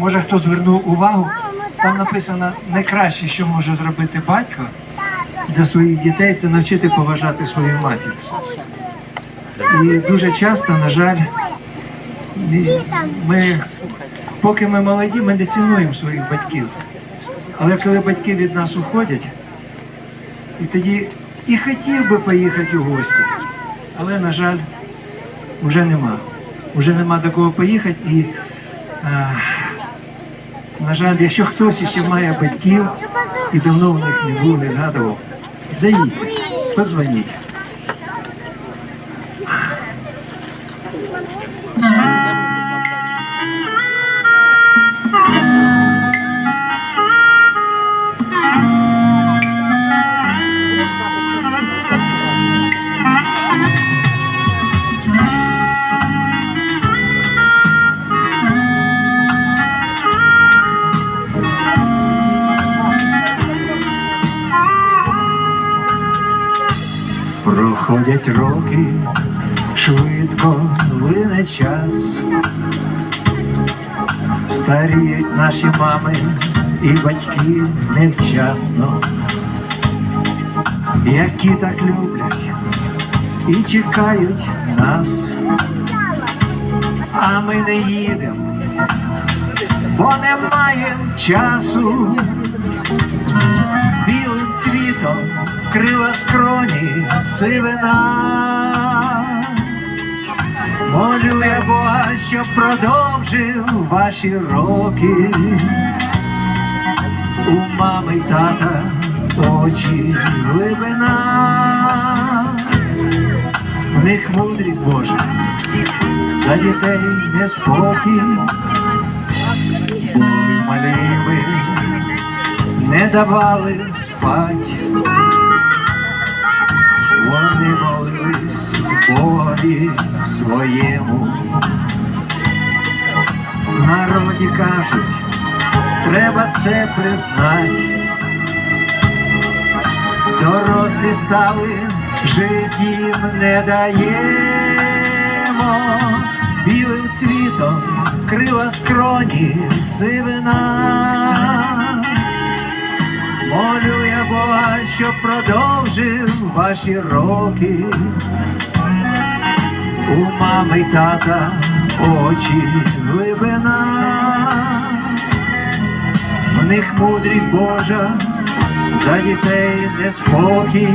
може хто звернув увагу, там написано найкраще, що може зробити батько для своїх дітей, це навчити поважати свою матір. І дуже часто, на жаль, ми- поки ми молоді, ми не цінуємо своїх батьків. Але коли батьки від нас уходять, і тоді і хотів би поїхати у гості, але, на жаль, вже нема. Вже нема до кого поїхати. І, е, на жаль, якщо хтось ще має батьків і давно в них не був, не згадував, заїдьте, позвоніть. Проходять роки, швидко лине час. Старіють наші мами і батьки невчасно, які так люблять і чекають нас, а ми не їдемо, бо не маємо часу вкрила скроні сивина. Молю я Бога, щоб продовжив ваші роки. У мами й тата очі глибина, в них мудрість Божа, за дітей неспокій, Бой малими не давали спать. Богові своєму. В народі кажуть, треба це признать. Дорослі стали, жить не даємо. Білим цвітом крила скроні сивина. Молю я Бога, щоб продовжив ваші роки. У мами й тата очі глибина, в них мудрість Божа, за дітей неспокій.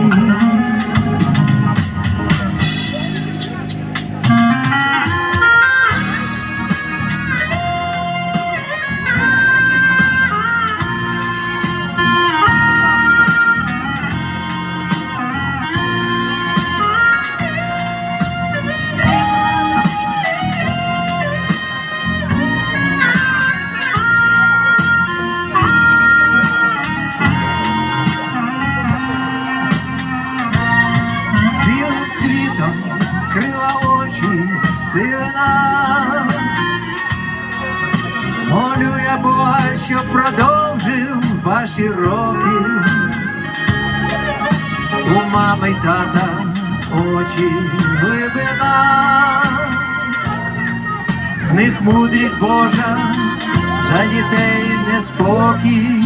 Бога, щоб продовжив ваші роки. У мами й тата очі глибина. В них мудрість Божа, за дітей неспокій.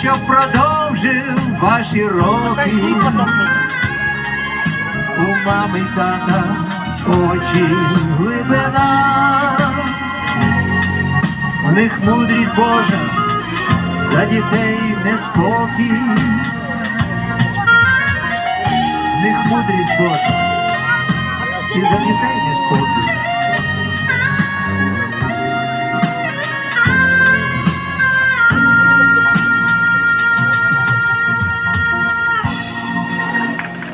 Щоб продовжив ваші роки. У мами й тата очі глибина. У них мудрість Божа, за дітей неспокій. В них мудрість Божа, і за дітей неспокій.